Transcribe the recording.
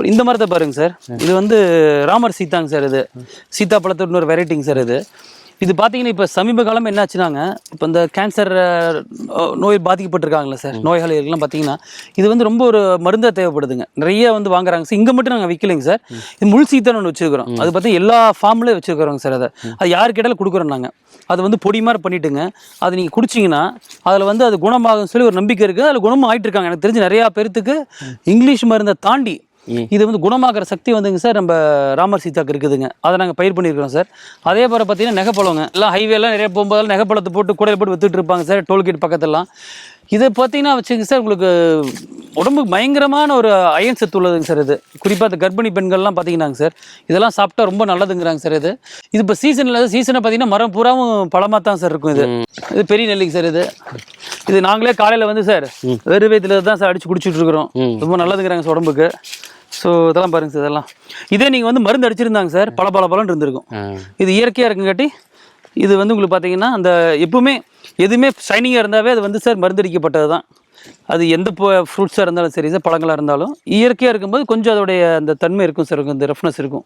அப்புறம் இந்த மரத்தை பாருங்க சார். இது வந்து ராமர் சீதாங்க சார் இது. சீதாப்பழத்தோட இன்னொரு வெரைட்டிங்க சார் இது. இது பார்த்தீங்கன்னா இப்போ சமீப காலம் என்னாச்சுனாங்க இப்போ இந்த கேன்சர் நோய் பாதிக்கப்பட்டிருக்காங்களே சார். நோயாளிகள்லாம் பார்த்தீங்கன்னா இது வந்து ரொம்ப ஒரு மருந்தாக தேவைப்படுதுங்க. நிறைய வந்து வாங்குறாங்க சார். இங்கே மட்டும் நாங்கள் விற்கலைங்க சார். இது முள் சீத்தன் ஒன்று வச்சுருக்கிறோம். அது பார்த்தா எல்லா ஃபார்ம்லேயும் வச்சுருக்கிறோங்க சார் அதை. அது யார் கேட்டாலும் கொடுக்குறோம் நாங்கள் அது வந்து பொடி மாதிரி பண்ணிட்டுங்க. அது நீங்கள் குடிச்சிங்கன்னா அதில் வந்து அது குணமாகும் சொல்லி ஒரு நம்பிக்கை இருக்குது. அதில் குணமாக ஆயிட்டு இருக்காங்க எனக்கு தெரிஞ்சு நிறையா பேர்த்துக்கு இங்கிலீஷ் மருந்தை தாண்டி இது வந்து குணமாக்குற சக்தி வந்துங்க சார் நம்ம ராமர் சீதாக்கு இருக்குதுங்க. அதை நாங்கள் பயிர் பண்ணியிருக்கிறோம் சார். அதே போல் பார்த்தீங்கன்னா நெகப்பழங்க. எல்லாம் ஹைவேலாம் நிறைய போகும்போதெல்லாம் நெகப்பழத்தை போட்டு கூடையில் போட்டு வித்துட்டு இருப்பாங்க சார் டோல்கேட் பக்கத்துலலாம். இதை பார்த்தீங்கன்னா வச்சுங்க சார் உங்களுக்கு உடம்புக்கு பயங்கரமான ஒரு அயன் சத்து உள்ளதுங்க சார் இது. குறிப்பாக இந்த கர்ப்பிணி பெண்கள்லாம் பார்த்தீங்கன்னாங்க சார். இதெல்லாம் சாப்பிட்டா ரொம்ப நல்லதுங்கிறாங்க சார் இது. இது இப்போ சீசனில் சீசனை பார்த்தீங்கன்னா மரம் பூராவும் பழமாக தான் சார் இருக்கும் இது. இது பெரிய நெல்லிங்க சார் இது. இது நாங்களே காலையில் வந்து சார் வெறு வயிற்றுல தான் சார் அடிச்சு குடிச்சிட்டு இருக்கிறோம். ரொம்ப நல்லதுங்கிறாங்க சார் உடம்புக்கு. ஸோ இதெல்லாம் பாருங்க சார் இதெல்லாம். இதே நீங்கள் வந்து மருந்து அடிச்சிருந்தாங்க சார் பல பல பலன் இருந்திருக்கும். இது இயற்கையாக இருக்குங்காட்டி இது வந்து உங்களுக்கு பார்த்தீங்கன்னா அந்த எப்பவுமே எதுவுமே ஷைனிங்காக இருந்தாவே அது வந்து சார் மருந்தடிக்கப்பட்டது தான் அது எந்த ஃப்ரூட்ஸாக இருந்தாலும் சரி சார் பழங்களாக இருந்தாலும் இயற்கையாக இருக்கும்போது கொஞ்சம் அதோடைய அந்த தன்மை இருக்கும் சார் இந்த ரஃப்னஸ் இருக்கும்.